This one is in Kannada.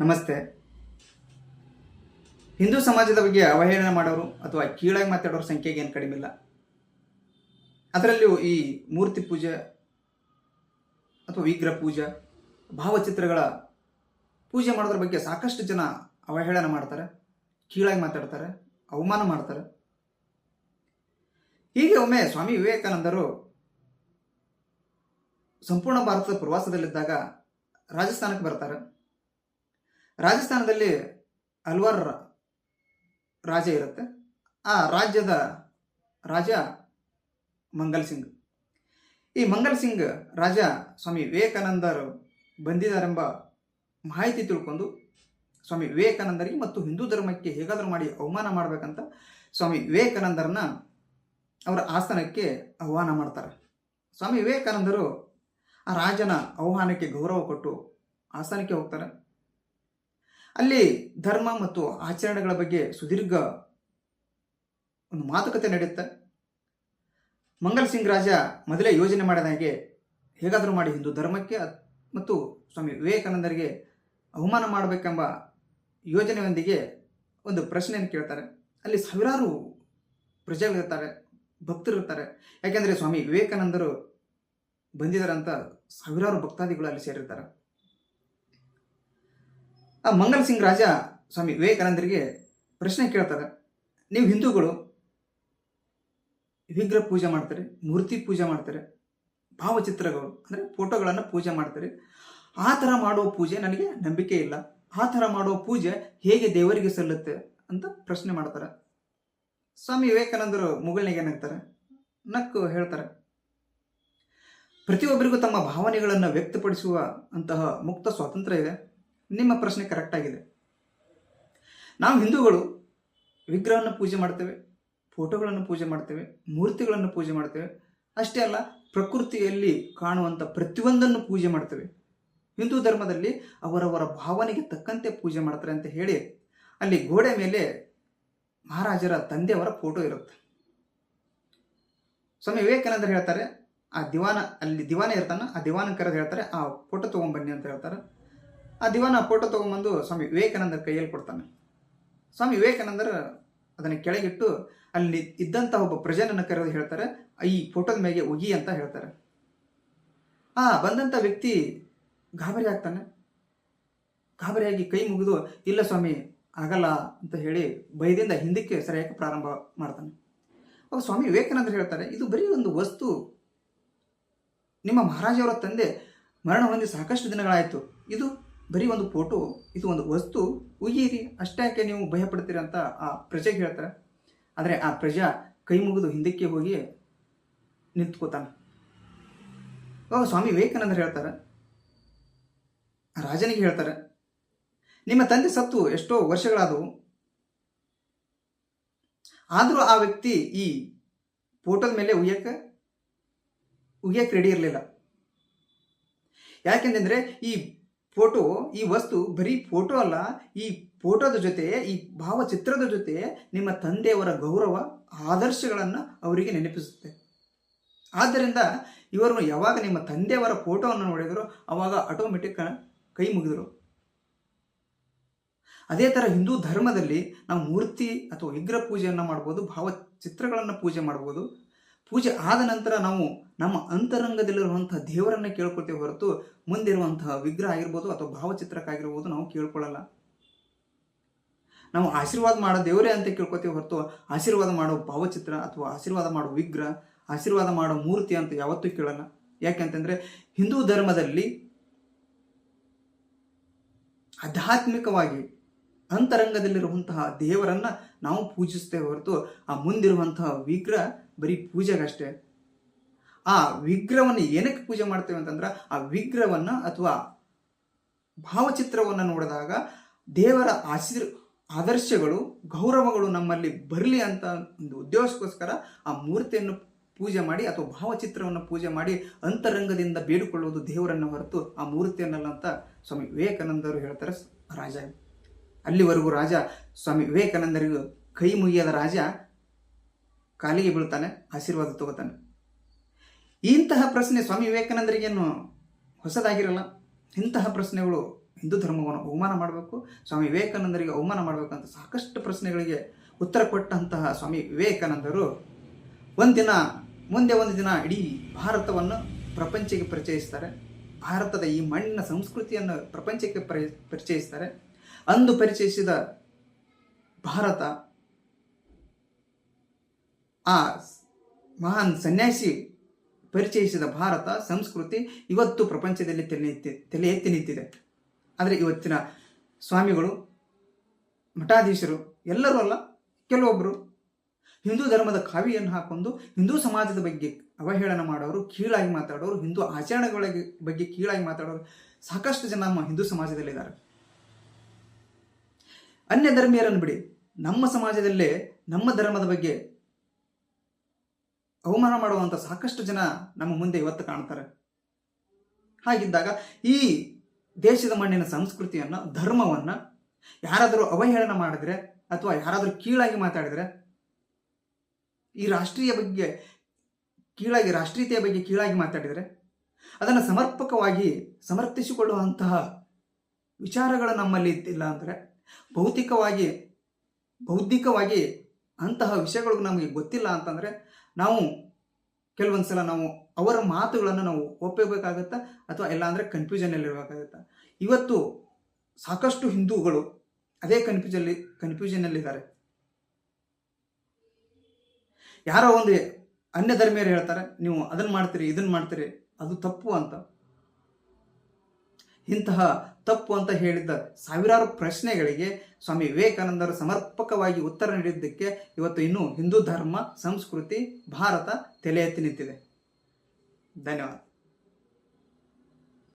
ನಮಸ್ತೆ. ಹಿಂದೂ ಸಮಾಜದ ಬಗ್ಗೆ ಅವಹೇಳನ ಮಾಡೋರು ಅಥವಾ ಕೀಳಾಗಿ ಮಾತಾಡೋರ ಸಂಖ್ಯೆಗೆ ಏನು ಕಡಿಮೆ ಇಲ್ಲ. ಅದರಲ್ಲಿಯೂ ಈ ಮೂರ್ತಿ ಪೂಜೆ ಅಥವಾ ವಿಗ್ರಹ ಪೂಜೆ, ಭಾವಚಿತ್ರಗಳ ಪೂಜೆ ಮಾಡೋದ್ರ ಬಗ್ಗೆ ಸಾಕಷ್ಟು ಜನ ಅವಹೇಳನ ಮಾಡ್ತಾರೆ, ಕೀಳಾಗಿ ಮಾತಾಡ್ತಾರೆ, ಅವಮಾನ ಮಾಡ್ತಾರೆ. ಹೀಗೆ ಒಮ್ಮೆ ಸ್ವಾಮಿ ವಿವೇಕಾನಂದರು ಸಂಪೂರ್ಣ ಭಾರತದ ಪ್ರವಾಸದಲ್ಲಿದ್ದಾಗ ರಾಜಸ್ಥಾನಕ್ಕೆ ಬರ್ತಾರೆ. ರಾಜಸ್ಥಾನದಲ್ಲಿ ಹಲ್ವಾರು ರ- ರಾಜ ಇರುತ್ತೆ. ಆ ರಾಜ್ಯದ ರಾಜ ಮಂಗಲ್ ಸಿಂಗ್. ಈ ಮಂಗಲ್ ಸಿಂಗ್ ರಾಜ ಸ್ವಾಮಿ ವಿವೇಕಾನಂದರು ಬಂದಿದ್ದಾರೆಂಬ ಮಾಹಿತಿ ತಿಳ್ಕೊಂಡು ಸ್ವಾಮಿ ವಿವೇಕಾನಂದರಿಗೆ ಮತ್ತು ಹಿಂದೂ ಧರ್ಮಕ್ಕೆ ಹೇಗಾದರೂ ಮಾಡಿ ಅವಮಾನ ಮಾಡಬೇಕಂತ ಸ್ವಾಮಿ ವಿವೇಕಾನಂದರನ್ನ ಅವರ ಆಸ್ಥಾನಕ್ಕೆ ಆಹ್ವಾನ ಮಾಡ್ತಾರೆ. ಸ್ವಾಮಿ ವಿವೇಕಾನಂದರು ಆ ರಾಜನ ಆಹ್ವಾನಕ್ಕೆ ಗೌರವ ಕೊಟ್ಟು ಆಸ್ಥಾನಕ್ಕೆ ಹೋಗ್ತಾರೆ. ಅಲ್ಲಿ ಧರ್ಮ ಮತ್ತು ಆಚರಣೆಗಳ ಬಗ್ಗೆ ಸುದೀರ್ಘ ಒಂದು ಮಾತುಕತೆ ನಡೆಯುತ್ತೆ. ಮಂಗಲ್ ಸಿಂಗ್ ರಾಜ ಮೊದಲೇ ಯೋಜನೆ ಮಾಡಿದ ಹಾಗೆ ಹೇಗಾದರೂ ಮಾಡಿ ಹಿಂದೂ ಧರ್ಮಕ್ಕೆ ಮತ್ತು ಸ್ವಾಮಿ ವಿವೇಕಾನಂದರಿಗೆ ಅವಮಾನ ಮಾಡಬೇಕೆಂಬ ಯೋಜನೆಯೊಂದಿಗೆ ಒಂದು ಪ್ರಶ್ನೆಯನ್ನು ಕೇಳ್ತಾರೆ. ಅಲ್ಲಿ ಸಾವಿರಾರು ಪ್ರಜೆಗಳಿರ್ತಾರೆ ಭಕ್ತರಿರ್ತಾರೆ ಯಾಕೆಂದರೆ ಸ್ವಾಮಿ ವಿವೇಕಾನಂದರು ಬಂದಿದ್ದಾರೆ ಅಂತ ಸಾವಿರಾರು ಭಕ್ತಾದಿಗಳು ಅಲ್ಲಿ ಸೇರಿರ್ತಾರೆ. ಆ ಮಂಗಲ್ ಸಿಂಗ್ ರಾಜ ಸ್ವಾಮಿ ವಿವೇಕಾನಂದರಿಗೆ ಪ್ರಶ್ನೆ ಕೇಳ್ತಾರೆ. ನೀವು ಹಿಂದೂಗಳು ವಿಗ್ರಹ ಪೂಜೆ ಮಾಡ್ತಾರೆ, ಮೂರ್ತಿ ಪೂಜೆ ಮಾಡ್ತಾರೆ, ಭಾವಚಿತ್ರಗಳು ಅಂದರೆ ಫೋಟೋಗಳನ್ನು ಪೂಜೆ ಮಾಡ್ತಾರೆ. ಆ ಥರ ಮಾಡುವ ಪೂಜೆ ನನಗೆ ನಂಬಿಕೆ ಇಲ್ಲ. ಆ ಥರ ಮಾಡುವ ಪೂಜೆ ಹೇಗೆ ದೇವರಿಗೆ ಸಲ್ಲುತ್ತೆ ಅಂತ ಪ್ರಶ್ನೆ ಮಾಡ್ತಾರೆ. ಸ್ವಾಮಿ ವಿವೇಕಾನಂದರು ಮುಗಳನಿಗೆ ಏನಾಗ್ತಾರೆ ನಕ್ಕು ಹೇಳ್ತಾರೆ. ಪ್ರತಿಯೊಬ್ಬರಿಗೂ ತಮ್ಮ ಭಾವನೆಗಳನ್ನು ವ್ಯಕ್ತಪಡಿಸುವ ಅಂತಹ ಮುಕ್ತ ಸ್ವಾತಂತ್ರ್ಯ ಇದೆ. ನಿಮ್ಮ ಪ್ರಶ್ನೆ ಕರೆಕ್ಟ್ ಆಗಿದೆ. ನಾವು ಹಿಂದೂಗಳು ವಿಗ್ರಹವನ್ನು ಪೂಜೆ ಮಾಡ್ತೇವೆ, ಫೋಟೋಗಳನ್ನು ಪೂಜೆ ಮಾಡ್ತೇವೆ, ಮೂರ್ತಿಗಳನ್ನು ಪೂಜೆ ಮಾಡ್ತೇವೆ. ಅಷ್ಟೇ ಅಲ್ಲ, ಪ್ರಕೃತಿಯಲ್ಲಿ ಕಾಣುವಂಥ ಪ್ರತಿಯೊಂದನ್ನು ಪೂಜೆ ಮಾಡ್ತೇವೆ. ಹಿಂದೂ ಧರ್ಮದಲ್ಲಿ ಅವರವರ ಭಾವನೆಗೆ ತಕ್ಕಂತೆ ಪೂಜೆ ಮಾಡ್ತಾರೆ ಅಂತ ಹೇಳಿ, ಅಲ್ಲಿ ಗೋಡೆ ಮೇಲೆ ಮಹಾರಾಜರ ತಂದೆಯವರ ಫೋಟೋ ಇರುತ್ತೆ. ಸ್ವಾಮಿ ವಿವೇಕಾನಂದರು ಹೇಳ್ತಾರೆ, ಆ ದಿವಾನ, ಅಲ್ಲಿ ದಿವಾನ ಇರ್ತಾನ ಆ ದಿವಾನ ಕರೆದು ಹೇಳ್ತಾರೆ, ಆ ಫೋಟೋ ತೊಗೊಂಬನ್ನಿ ಅಂತ ಹೇಳ್ತಾರೆ. ಆ ದಿವಾನ ಫೋಟೋ ತೊಗೊಂಬಂದು ಸ್ವಾಮಿ ವಿವೇಕಾನಂದರ ಕೈಯಲ್ಲಿ ಕೊಡ್ತಾನೆ. ಸ್ವಾಮಿ ವಿವೇಕಾನಂದರ ಅದನ್ನು ಕೆಳಗಿಟ್ಟು ಅಲ್ಲಿ ಇದ್ದಂಥ ಒಬ್ಬ ಪ್ರಜನನ್ನು ಕರೆದು ಹೇಳ್ತಾರೆ, ಈ ಫೋಟೋದ ಮೇಲೆ ಒಗಿ ಅಂತ ಹೇಳ್ತಾರೆ. ಆ ಬಂದಂಥ ವ್ಯಕ್ತಿ ಗಾಬರಿ ಆಗ್ತಾನೆ. ಗಾಬರಿಯಾಗಿ ಕೈ ಮುಗಿದು, ಇಲ್ಲ ಸ್ವಾಮಿ, ಆಗಲ್ಲ ಅಂತ ಹೇಳಿ ಭಯದಿಂದ ಹಿಂದಕ್ಕೆ ಸರಿಯಾಗಿ ಪ್ರಾರಂಭ ಮಾಡ್ತಾನೆ. ಅವಾಗ ಸ್ವಾಮಿ ವಿವೇಕಾನಂದರು ಹೇಳ್ತಾರೆ, ಇದು ಬರೀ ಒಂದು ವಸ್ತು. ನಿಮ್ಮ ಮಹಾರಾಜವರ ತಂದೆ ಮರಣ ಹೊಂದಿ ಸಾಕಷ್ಟು ದಿನಗಳಾಯಿತು. ಇದು ಬರೀ ಒಂದು ಫೋಟೋ ಇದು ಒಂದು ವಸ್ತು, ಉಯ್ಯಿರಿ, ಅಷ್ಟಾಕೆ ನೀವು ಭಯ ಅಂತ ಆ ಪ್ರಜೆಗೆ ಹೇಳ್ತಾರೆ. ಆದರೆ ಆ ಪ್ರಜಾ ಕೈ ಮುಗಿದು ಹಿಂದಕ್ಕೆ ಹೋಗಿ ನಿಂತ್ಕೋತಾನೆ. ಓ, ಸ್ವಾಮಿ ವಿವೇಕಾನಂದರು ಹೇಳ್ತಾರೆ. ರಾಜನಿಗೆ ಹೇಳ್ತಾರೆ, ನಿಮ್ಮ ತಂದೆ ಸತ್ತು ಎಷ್ಟೋ ವರ್ಷಗಳಾದವು. ಆದರೂ ಆ ವ್ಯಕ್ತಿ ಈ ಪೋರ್ಟಲ್ ಮೇಲೆ ಉಯ್ಯಕ್ಕೆ ಉಗಿಯಕ್ಕೆ ರೆಡಿ ಇರಲಿಲ್ಲ. ಯಾಕೆಂದ್ರೆ ಈ ಫೋಟೋ, ಈ ವಸ್ತು ಬರೀ ಫೋಟೋ ಅಲ್ಲ, ಈ ಫೋಟೋದ ಜೊತೆ, ಈ ಭಾವಚಿತ್ರದ ಜೊತೆ ನಿಮ್ಮ ತಂದೆಯವರ ಗೌರವ, ಆದರ್ಶಗಳನ್ನು ಅವರಿಗೆ ನೆನಪಿಸುತ್ತೆ. ಆದ್ದರಿಂದ ಇವರು ಯಾವಾಗ ನಿಮ್ಮ ತಂದೆಯವರ ಫೋಟೋವನ್ನು ನೋಡಿದ್ರು, ಅವಾಗ ಆಟೋಮೆಟಿಕ್ ಕೈ ಮುಗಿದರು. ಅದೇ ಥರ ಹಿಂದೂ ಧರ್ಮದಲ್ಲಿ ನಾವು ಮೂರ್ತಿ ಅಥವಾ ವಿಗ್ರಹ ಪೂಜೆಯನ್ನು ಮಾಡ್ಬೋದು, ಭಾವಚಿತ್ರಗಳನ್ನು ಪೂಜೆ ಮಾಡ್ಬೋದು. ಪೂಜೆ ಆದ ನಂತರ ನಾವು ನಮ್ಮ ಅಂತರಂಗದಲ್ಲಿರುವಂತಹ ದೇವರನ್ನ ಕೇಳ್ಕೊಳ್ತೇವೆ ಹೊರತು ಮುಂದಿರುವಂತಹ ವಿಗ್ರಹ ಆಗಿರ್ಬೋದು ಅಥವಾ ಭಾವಚಿತ್ರಕ್ಕಾಗಿರ್ಬೋದು ನಾವು ಕೇಳ್ಕೊಳ್ಳಲ್ಲ. ನಾವು ಆಶೀರ್ವಾದ ಮಾಡೋ ದೇವರೇ ಅಂತ ಕೇಳ್ಕೊತೀವಿ ಹೊರತು ಆಶೀರ್ವಾದ ಮಾಡೋ ಭಾವಚಿತ್ರ ಅಥವಾ ಆಶೀರ್ವಾದ ಮಾಡೋ ವಿಗ್ರಹ, ಆಶೀರ್ವಾದ ಮಾಡೋ ಮೂರ್ತಿ ಅಂತ ಯಾವತ್ತೂ ಕೇಳಲ್ಲ. ಯಾಕೆಂತಂದ್ರೆ ಹಿಂದೂ ಧರ್ಮದಲ್ಲಿ ಆಧ್ಯಾತ್ಮಿಕವಾಗಿ ಅಂತರಂಗದಲ್ಲಿರುವಂತಹ ದೇವರನ್ನ ನಾವು ಪೂಜಿಸ್ತೇವೆ ಹೊರತು ಆ ಮುಂದಿರುವಂತಹ ವಿಗ್ರಹ ಬರೀ ಪೂಜೆಗಷ್ಟೇ. ಆ ವಿಗ್ರಹವನ್ನು ಏನಕ್ಕೆ ಪೂಜೆ ಮಾಡ್ತೇವೆ ಅಂತಂದ್ರೆ, ಆ ವಿಗ್ರಹವನ್ನ ಅಥವಾ ಭಾವಚಿತ್ರವನ್ನು ನೋಡಿದಾಗ ದೇವರ ಆಶೀರ್, ಆದರ್ಶಗಳು, ಗೌರವಗಳು ನಮ್ಮಲ್ಲಿ ಬರಲಿ ಅಂತ ಒಂದು ಉದ್ದೇಶಕ್ಕೋಸ್ಕರ ಆ ಮೂರ್ತಿಯನ್ನು ಪೂಜೆ ಮಾಡಿ ಅಥವಾ ಭಾವಚಿತ್ರವನ್ನು ಪೂಜೆ ಮಾಡಿ ಅಂತರಂಗದಿಂದ ಬೇಡಿಕೊಳ್ಳುವುದು ದೇವರನ್ನು ಹೊರತು ಆ ಮೂರ್ತಿಯನ್ನಲ್ಲ ಅಂತ ಸ್ವಾಮಿ ವಿವೇಕಾನಂದರು ಹೇಳ್ತಾರೆ ರಾಜ. ಅಲ್ಲಿವರೆಗೂ ರಾಜ ಸ್ವಾಮಿ ವಿವೇಕಾನಂದರಿಗೂ ಕೈ ಮುಗಿಯದ ರಾಜ ಕಾಲಿಗೆ ಬೀಳ್ತಾನೆ, ಆಶೀರ್ವಾದ ತಗೋತಾನೆ. ಇಂತಹ ಪ್ರಶ್ನೆ ಸ್ವಾಮಿ ವಿವೇಕಾನಂದರಿಗೇನು ಹೊಸದಾಗಿರಲ್ಲ. ಇಂತಹ ಪ್ರಶ್ನೆಗಳು ಹಿಂದೂ ಧರ್ಮವನ್ನು ಅವಮಾನ ಮಾಡಬೇಕು, ಸ್ವಾಮಿ ವಿವೇಕಾನಂದರಿಗೆ ಅವಮಾನ ಮಾಡಬೇಕು ಅಂತ ಸಾಕಷ್ಟು ಪ್ರಶ್ನೆಗಳಿಗೆ ಉತ್ತರ ಕೊಟ್ಟಂತಹ ಸ್ವಾಮಿ ವಿವೇಕಾನಂದರು. ಒಂದಿನ, ಮುಂದೆ ಒಂದು ದಿನ ಇಡೀ ಭಾರತವನ್ನು ಪ್ರಪಂಚಕ್ಕೆ ಪರಿಚಯಿಸ್ತಾರೆ. ಭಾರತದ ಈ ಮಣ್ಣಿನ ಸಂಸ್ಕೃತಿಯನ್ನು ಪ್ರಪಂಚಕ್ಕೆ ಪರಿ ಪರಿಚಯಿಸ್ತಾರೆ. ಅಂದು ಪರಿಚಯಿಸಿದ ಭಾರತ ಆ ಮಹಾನ್ ಸನ್ಯಾಸಿ ಪರಿಚಯಿಸಿದ ಭಾರತ, ಸಂಸ್ಕೃತಿ ಇವತ್ತು ಪ್ರಪಂಚದಲ್ಲಿ ತಲೆ ಎತ್ತಿ ನಿಂತಿದೆ. ಆದರೆ ಇವತ್ತಿನ ಸ್ವಾಮಿಗಳು, ಮಠಾಧೀಶರು ಎಲ್ಲರೂ ಅಲ್ಲ ಕೆಲವೊಬ್ಬರು ಹಿಂದೂ ಧರ್ಮದ ಕಾವಿಯನ್ನು ಹಾಕೊಂಡು ಹಿಂದೂ ಸಮಾಜದ ಬಗ್ಗೆ ಅವಹೇಳನ ಮಾಡೋರು, ಕೀಳಾಗಿ ಮಾತಾಡೋರು, ಹಿಂದೂ ಆಚರಣೆಗಳ ಬಗ್ಗೆ ಕೀಳಾಗಿ ಮಾತಾಡೋರು ಸಾಕಷ್ಟು ಜನ ನಮ್ಮ ಹಿಂದೂ ಸಮಾಜದಲ್ಲಿದ್ದಾರೆ. ಅನ್ಯ ಧರ್ಮೀಯರನ್ನು ಬಿಡಿ. ನಮ್ಮ ಸಮಾಜದಲ್ಲೇ ನಮ್ಮ ಧರ್ಮದ ಬಗ್ಗೆ ಅವಮಾನ ಮಾಡುವಂಥ ಸಾಕಷ್ಟು ಜನ ನಮ್ಮ ಮುಂದೆ ಇವತ್ತು ಕಾಣ್ತಾರೆ. ಹಾಗಿದ್ದಾಗ ಈ ದೇಶದ ಮಣ್ಣಿನ ಸಂಸ್ಕೃತಿಯನ್ನು, ಧರ್ಮವನ್ನು ಯಾರಾದರೂ ಅವಹೇಳನ ಮಾಡಿದ್ರೆ ಅಥವಾ ಯಾರಾದರೂ ಕೀಳಾಗಿ ಮಾತಾಡಿದ್ರೆ ಈ ರಾಷ್ಟ್ರೀಯ ಬಗ್ಗೆ ಕೀಳಾಗಿ, ರಾಷ್ಟ್ರೀಯತೆಯ ಬಗ್ಗೆ ಕೀಳಾಗಿ ಮಾತಾಡಿದರೆ ಅದನ್ನು ಸಮರ್ಪಕವಾಗಿ ಸಮರ್ಥಿಸಿಕೊಳ್ಳುವಂತಹ ವಿಚಾರಗಳು ನಮ್ಮಲ್ಲಿ ಇದ್ದಿಲ್ಲ ಅಂದರೆ ಭೌತಿಕವಾಗಿ, ಬೌದ್ಧಿಕವಾಗಿ ಅಂತಹ ವಿಷಯಗಳು ನಮಗೆ ಗೊತ್ತಿಲ್ಲ ಅಂತಂದರೆ ನಾವು ಕೆಲವೊಂದು ಸಲ ನಾವು ಅವರ ಮಾತುಗಳನ್ನು ನಾವು ಒಪ್ಪಬೇಕಾಗತ್ತಾ ಅಥವಾ ಇಲ್ಲ ಅಂದರೆ ಕನ್ಫ್ಯೂಷನಲ್ಲಿರಬೇಕಾಗತ್ತಾ ಇವತ್ತು ಸಾಕಷ್ಟು ಹಿಂದೂಗಳು ಅದೇ ಕನ್ಫ್ಯೂಜಲ್ಲಿ ಕನ್ಫ್ಯೂಷನಲ್ಲಿದ್ದಾರೆ ಯಾರೋ ಒಂದು ಅನ್ಯ ಧರ್ಮೀಯರು ಹೇಳ್ತಾರೆ, ನೀವು ಅದನ್ನು ಮಾಡ್ತೀರಿ ಇದನ್ನು ಮಾಡ್ತೀರಿ, ಅದು ತಪ್ಪು ಅಂತ. ಇಂತಹ ತಪ್ಪು ಅಂತ ಹೇಳಿದ್ದ ಸಾವಿರಾರು ಪ್ರಶ್ನೆಗಳಿಗೆ ಸ್ವಾಮಿ ವಿವೇಕಾನಂದರು ಸಮರ್ಪಕವಾಗಿ ಉತ್ತರ ನೀಡಿದ್ದಕ್ಕೆ ಇವತ್ತು ಇನ್ನೂ ಹಿಂದೂ ಧರ್ಮ, ಸಂಸ್ಕೃತಿ, ಭಾರತ ತಲೆ ಎತ್ತಿ ನಿಂತಿದೆ. ಧನ್ಯವಾದ.